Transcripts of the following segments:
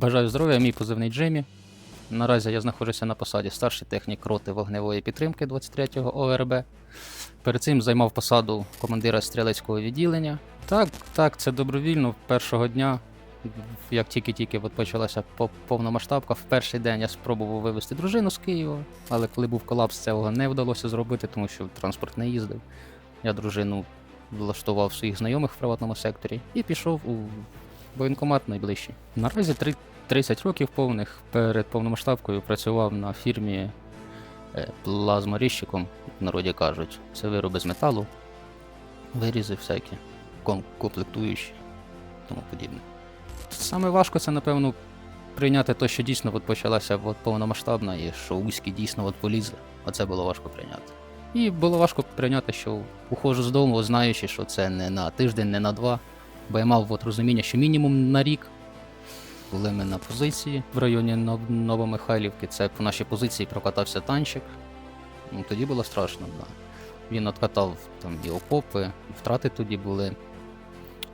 Бажаю здоров'я, мій позивний Джиммі. Наразі я знаходжуся на посаді старший технік роти вогневої підтримки 23-го ОРБ. Перед цим займав посаду командира стрілецького відділення. Так, так, це добровільно. Першого дня, як тільки-тільки почалася по- повномасштабка, в перший день я спробував вивезти дружину з Києва, але коли був колапс, цього не вдалося зробити, тому що транспорт не їздив. Я дружину влаштував своїх знайомих в приватному секторі і пішов у воєнкомат найближчий. Наразі три- 30 років повних перед повномасштабкою працював на фірмі е, плазморізчиком, в народі кажуть. Це вироби з металу, вирізи всякі, комплектуючі, тому подібне. Саме важко це, напевно, прийняти те, що дійсно от почалася от повномасштабна і що узькі дійсно от полізли. Оце було важко прийняти. І було важко прийняти, що ухожу з дому, знаючи, що це не на тиждень, не на два. Бо я мав от розуміння, що мінімум на рік були ми на позиції в районі Новомихайлівки. Це по нашій позиції прокатався танчик. Ну, тоді було страшно, да. Він откатав там і окопи, втрати тоді були.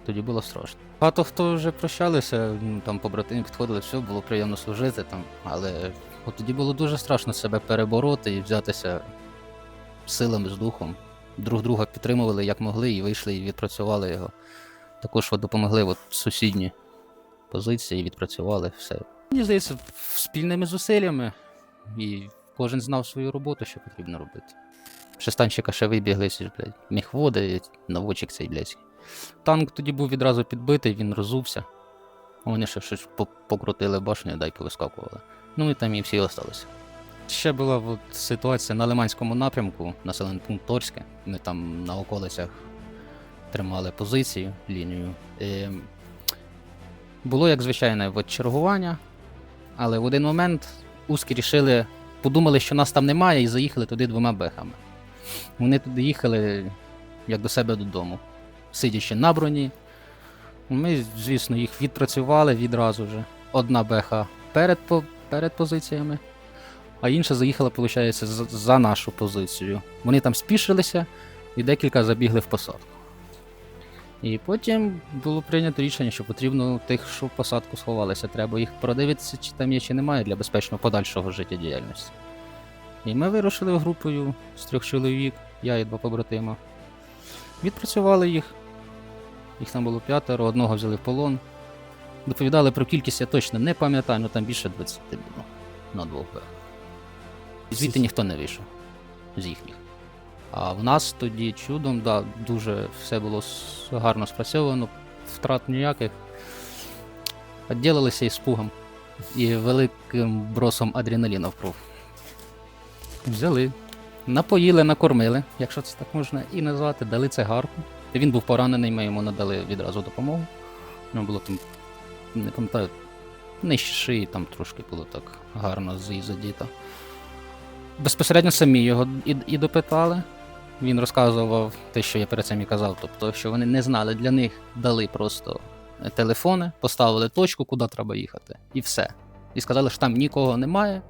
Тоді було страшно. Багато хто вже прощалися, ну, там побратими підходили, все, було приємно служити там. Але от тоді було дуже страшно себе перебороти і взятися силами з духом. Друг друга підтримували як могли і вийшли і відпрацювали його. Також от допомогли от сусідні позиції, відпрацювали все. Мені здається, спільними зусиллями, і кожен знав свою роботу, що потрібно робити. Ще з танчика ще вибігли, блядь, міхводи, наводчик цей блядь. Танк тоді був відразу підбитий, він розувся. Вони ще щось покрутили башню, дай повискакували. Ну і там і всі осталися. Ще була от ситуація на Лиманському напрямку, населений пункт Торське. Ми там на околицях тримали позицію, лінію. І було як звичайне от чергування, але в один момент узкі рішили, подумали, що нас там немає, і заїхали туди двома бехами. Вони туди їхали як до себе додому, сидячи на броні. Ми, звісно, їх відпрацювали відразу вже. Одна беха перед, перед позиціями, а інша заїхала, виходить, за нашу позицію. Вони там спішилися і декілька забігли в посадку. І потім було прийнято рішення, що потрібно тих, що в посадку сховалися, треба їх продивитися, чи там є, чи немає для безпечного подальшого життєдіяльності. І ми вирушили групою з трьох чоловік, я і два побратима. Відпрацювали їх. Їх там було п'ятеро, одного взяли в полон. Доповідали про кількість, я точно не пам'ятаю, але там більше 20 було на двох. Звідти ніхто не вийшов з їхніх. А в нас тоді чудом, да, дуже все було гарно спрацьовано, втрат ніяких. Відділилися із пугом і великим бросом адреналіну в кров. Взяли, напоїли, накормили, якщо це так можна і назвати, дали цигарку. Він був поранений, ми йому надали відразу допомогу. У нього було там, не пам'ятаю, нижче шиї, там трошки було так гарно задіто. Безпосередньо самі його і, і допитали. Він розказував те, що я перед цим і казав, тобто, що вони не знали, для них дали просто телефони, поставили точку, куди треба їхати, і все. І сказали, що там нікого немає,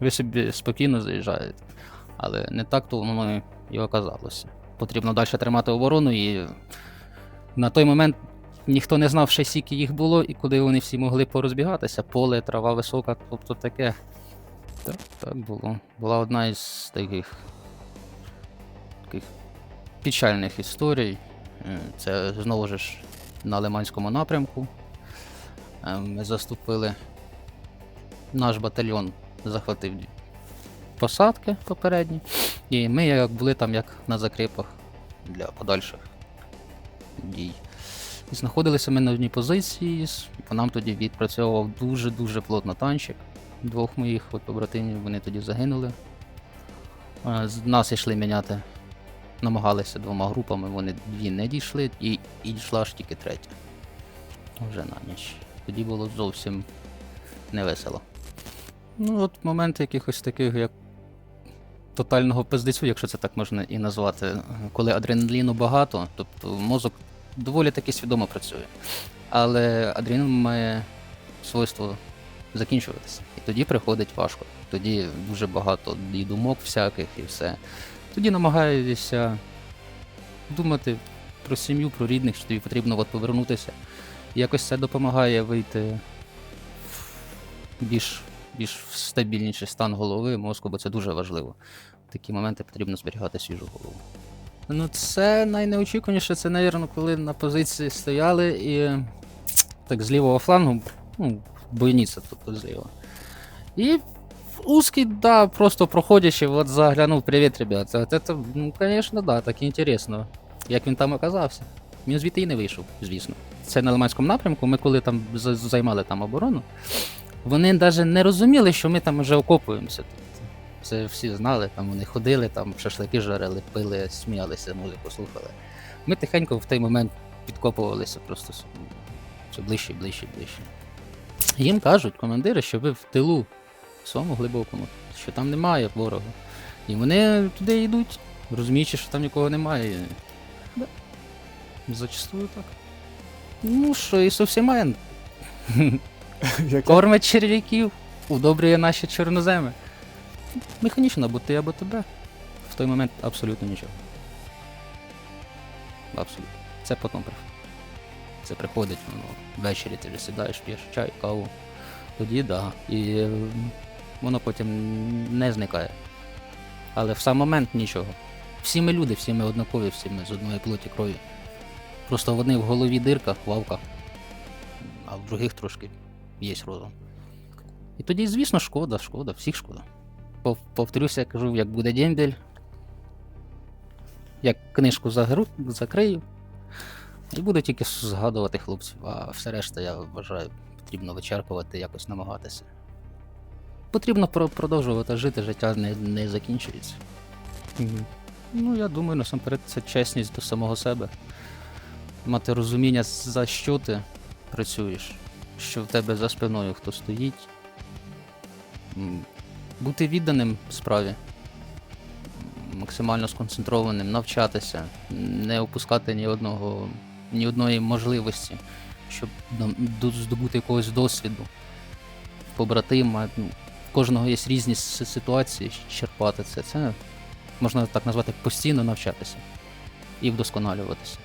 ви собі спокійно заїжджаєте. Але не так то воно і оказалося. Потрібно далі тримати оборону, і на той момент ніхто не знав, ще скільки їх було і куди вони всі могли порозбігатися. Поле, трава висока, тобто таке. Так, так було. Була одна із таких, таких печальних історій. Е, Це знову ж на Лиманському напрямку. Е, Ми заступили. Наш батальйон захватив посадки попередні. І ми як були там як на закріпах для подальших дій. І знаходилися ми на одній позиції, по нам тоді відпрацьовував дуже-дуже плотно танчик. Двох моїх от побратимів вони тоді загинули. Е, З нас йшли міняти, намагалися двома групами, вони дві не дійшли, і, і дійшла аж тільки третя. Вже на ніч. Тоді було зовсім невесело. Ну, от моменти якихось таких, як тотального пиздецю, якщо це так можна і назвати, коли адреналіну багато, тобто мозок доволі таки свідомо працює. Але адреналін має свойство закінчуватися. І тоді приходить важко. Тоді дуже багато і думок всяких, і все. Тоді намагаєшся думати про сім'ю, про рідних, що тобі потрібно от повернутися. Якось це допомагає вийти в більш, більш стабільніший стан голови, мозку, бо це дуже важливо. В такі моменти потрібно зберігати свіжу голову. Ну, це найнеочікуваніше, це, навірно, коли на позиції стояли і так з лівого флангу, ну, бойниця тут зліва. І узкий, да, просто проходячи, от заглянув, привіт, ребята. От це, ну, звісно, да, так інтересно, як він там оказався. Він звідти і не вийшов, звісно. Це на Лиманському напрямку, ми коли там займали там оборону, вони навіть не розуміли, що ми там вже окопуємося. Це всі знали, там вони ходили, там шашлики жарили, пили, сміялися, музику слухали. Ми тихенько в той момент підкопувалися просто все ближче, ближче, ближче. Їм кажуть, командири, що ви в тилу, в своєму глибокому, що там немає ворога. І вони туди йдуть, розуміючи, що там нікого немає. Да. Зачастую так. Ну що, і совсімен. Кормить черв'яків, удобрює наші чорноземи. Механічно або ти, або тебе. В той момент абсолютно нічого. Абсолютно. Це потім приходить. Це приходить, воно ввечері ти вже сідаєш, п'єш чай, каву. Тоді да. І воно потім не зникає. Але в сам момент нічого. Всі ми люди, всі ми однакові, всі ми з одної плоті крові. Просто в одних в голові дирка, вавка, а в других трошки є розум. І тоді, звісно, шкода, шкода, всіх шкода. Пов- Повторюся, я кажу, як буде дембель, як книжку загру, закрию, і буду тільки згадувати хлопців, а все решта, я вважаю, потрібно вичерпувати, якось намагатися. Потрібно про- продовжувати жити, життя не, не закінчується. Ну, я думаю, насамперед, це чесність до самого себе. Мати розуміння, за що ти працюєш, що в тебе за спиною хто стоїть. Бути відданим справі, максимально сконцентрованим, навчатися, не опускати ні одного, ні одної можливості, щоб здобути якогось досвіду. Побратима, ну, кожного є різні ситуації, черпати це. Це можна так назвати постійно навчатися і вдосконалюватися.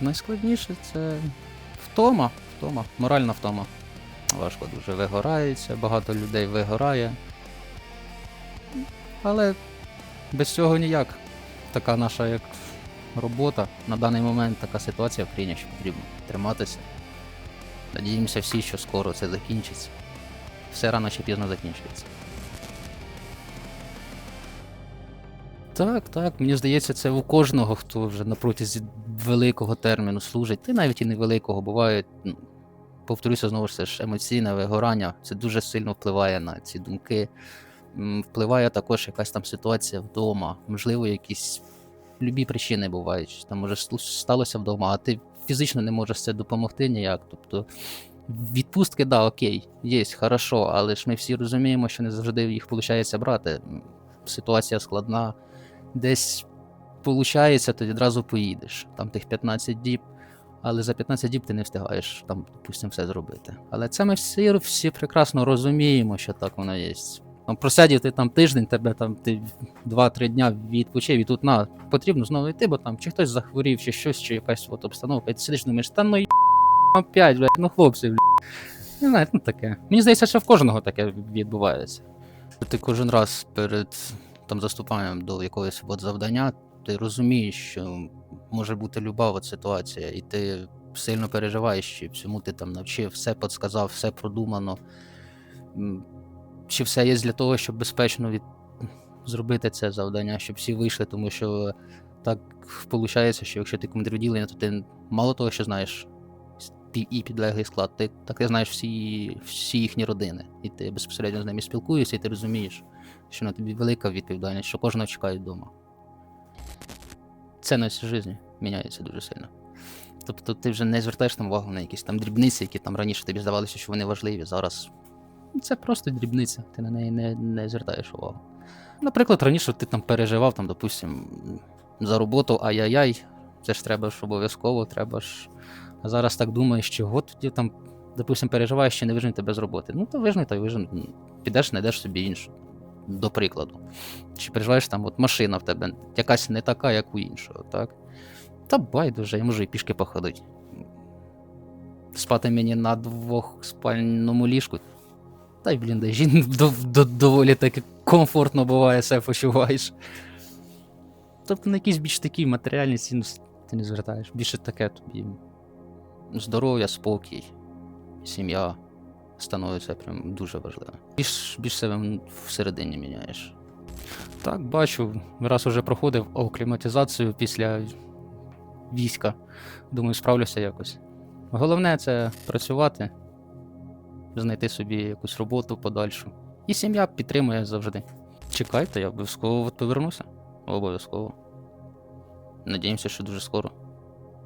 Найскладніше це втома, втома, моральна втома. Важко дуже вигорається, багато людей вигорає. Але без цього ніяк. Така наша як робота. На даний момент така ситуація в країні, що потрібно триматися. Надіємося всі, що скоро це закінчиться. Все рано чи пізно закінчується. Так, так, мені здається, це у кожного, хто вже на протязі великого терміну служить, та навіть і невеликого, буває, ну, повторюся знову ж це ж емоційне вигорання, це дуже сильно впливає на ці думки. Впливає також якась там ситуація вдома, можливо, якісь любі причини бувають. Там може сталося вдома, а ти фізично не можеш це допомогти ніяк. Тобто відпустки, да, окей, є, хорошо, але ж ми всі розуміємо, що не завжди їх виходить брати. Ситуація складна, десь получається, то відразу поїдеш. Там тих 15 діб, але за 15 діб ти не встигаєш там, допустимо, все зробити. Але це ми всі, всі прекрасно розуміємо, що так воно є. Там просядів ти там тиждень, тебе там ти 2-3 дня відпочив, і тут на потрібно знову йти, бо там чи хтось захворів, чи щось, чи якась от обстановка. І ти сидиш думаєш, та ну опять, блядь, ну хлопці, блядь. Не знаю, ну таке. Мені здається, що в кожного таке відбувається. Ти кожен раз перед там заступанням до якогось от завдання, ти розумієш, що може бути люба от ситуація, і ти сильно переживаєш, чи всьому ти там навчив, все підсказав, все продумано. Чи все є для того, щоб безпечно від... зробити це завдання, щоб всі вийшли, тому що так виходить, що якщо ти командир відділення, то ти мало того, що знаєш і підлеглий склад, ти так ти знаєш всі, всі їхні родини, і ти безпосередньо з ними спілкуєшся, і ти розумієш, що на тобі велика відповідальність, що кожного чекають вдома. Цінність життя міняється дуже сильно. Тобто ти вже не звертаєш там увагу на якісь там дрібниці, які там раніше тобі здавалося, що вони важливі. Зараз це просто дрібниця, ти на неї не, не звертаєш увагу. Наприклад, раніше ти там переживав, там, допустим, за роботу, ай-яй-яй, це ж треба ж обов'язково, треба ж. А зараз так думаєш, чого тоді там, допустим, переживаєш, що не вижнуть тебе з роботи. Ну, то вижни, то вижни. Підеш, знайдеш собі іншу. До прикладу. Чи переживаєш там, от машина в тебе якась не така, як у іншого, так? Та байдуже, я можу і пішки походити. спати мені на двохспальному ліжку. Та й, блін, бліндажі дов- до- доволі таки комфортно буває, себе почуваєш. Тобто на якісь більш такі матеріальні цінності ти не звертаєш. Більше таке тобі здоров'я, спокій, сім'я становиться прям дуже важливо. Більш, більш себе всередині міняєш. Так, бачу, раз уже проходив окліматизацію після війська. Думаю, справлюся якось. Головне це працювати, знайти собі якусь роботу подальшу. І сім'я підтримує завжди. Чекайте, я обов'язково повернуся. Обов'язково. Надіємося, що дуже скоро.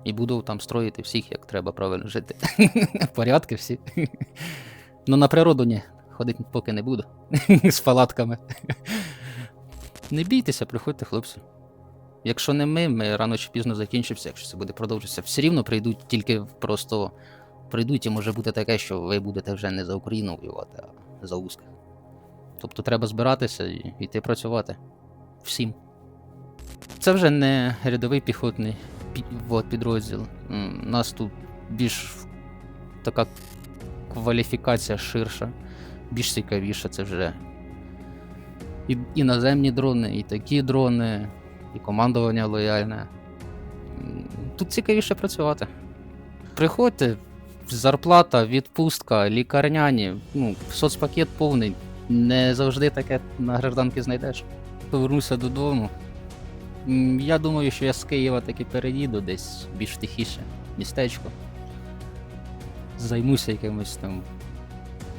І буду там строїти всіх, як треба правильно жити. Порядки всі. Ну на природу ні. Ходити поки не буду. З палатками. Не бійтеся, приходьте, хлопці. Якщо не ми, ми рано чи пізно закінчимося, якщо це буде продовжуватися. Все рівно прийдуть тільки просто прийдуть і може бути таке, що ви будете вже не за Україну воювати, а за Узких. Тобто треба збиратися і йти працювати. Всім. Це вже не рядовий піхотний підрозділ. У нас тут більш така кваліфікація ширша, більш цікавіша. Це вже і, і наземні дрони, і такі дрони, і командування лояльне. Тут цікавіше працювати. Приходьте, зарплата, відпустка, лікарняні, ну, соцпакет повний. Не завжди таке на гражданки знайдеш. Повернуся додому. Я думаю, що я з Києва таки переїду десь більш тихіше містечко. Займуся якимось там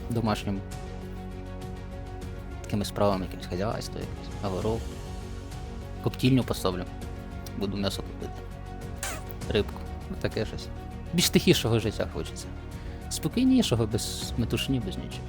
домашнім такими справами, якимось хазяйство, якесь, аверов. Коптільню поставлю. Буду м'ясо купити. Рибку. Таке щось. Більш тихішого життя хочеться. Спокійнішого, без метушні, без нічого.